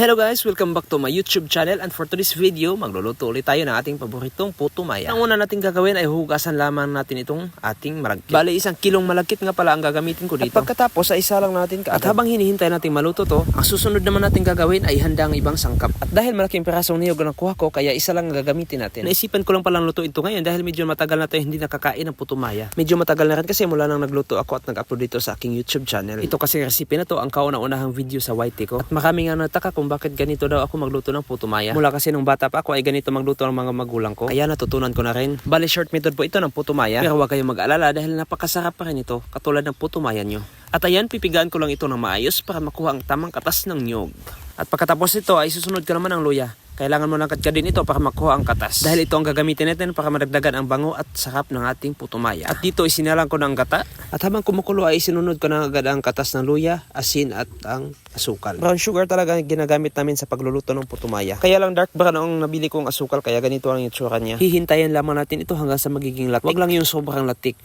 Hello guys, welcome back to my YouTube channel and for today's video, magluluto ulit tayo ng ating paboritong puto maya. Ang una natin gagawin ay hugasan lamang natin itong ating malagkit. Bale, isang kilong malagkit nga pala ang gagamitin ko dito. At pagkatapos ay isa lang natin kaagad. At habang hinihintay natin maluto to, ang susunod naman natin gagawin ay handa ang ibang sangkap. At dahil malaking pirasong niyog ang nakuha ko, kaya isa lang ang gagamitin natin. Naisipan ko lang palang lutuin ito ngayon dahil medyo matagal na tayo hindi nakakain ng puto maya. Medyo matagal na rin kasi mula nang nagluto ako at nag-upload dito sa aking YouTube channel. Ito kasi recipe na to ang kauna-unahang video sa YT ko. At marami nga nataka kung bakit ganito daw ako magluto ng puto maya. Mula kasi nung bata pa ako ay ganito magluto ng mga magulang ko. Kaya natutunan ko na rin. Bali short method po ito ng puto maya. Pero huwag kayong mag-alala dahil napakasarap pa rin ito. Katulad ng puto maya nyo. At ayan, pipigaan ko lang ito ng maayos para makuha ang tamang katas ng nyog. At pagkatapos ito ay susunod ko naman ang luya. Kailangan mo ng ka din ito para makuha ang katas. Dahil ito ang gagamitin natin para madagdagan ang bango at sarap ng ating putumaya. At dito isinalang ko ng gata. At habang kumukulo ay sinunod ko na agad ang katas ng luya, asin at ang asukal. Brown sugar talaga ang ginagamit namin sa pagluluto ng putumaya. Kaya lang dark brown ang nabili kong asukal kaya ganito ang itsura niya. Hihintayin lamang natin ito hanggang sa magiging latik. Huwag lang yung sobrang latik.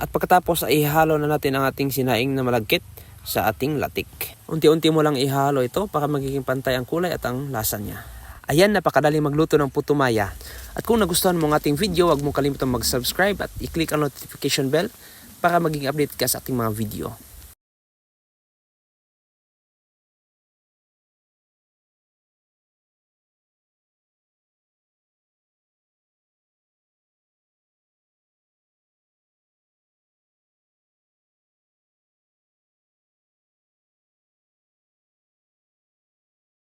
At pagkatapos ay ihalo na natin ang ating sinaing na malagkit sa ating latik. Unti-unti mo lang ihalo ito para magiging pantay ang kulay at ang lasa niya. Ayan, napakadali magluto ng puto maya. At kung nagustuhan mo ang ating video, huwag mo kalimutan mag-subscribe at i-click ang notification bell para maging update ka sa ating mga video.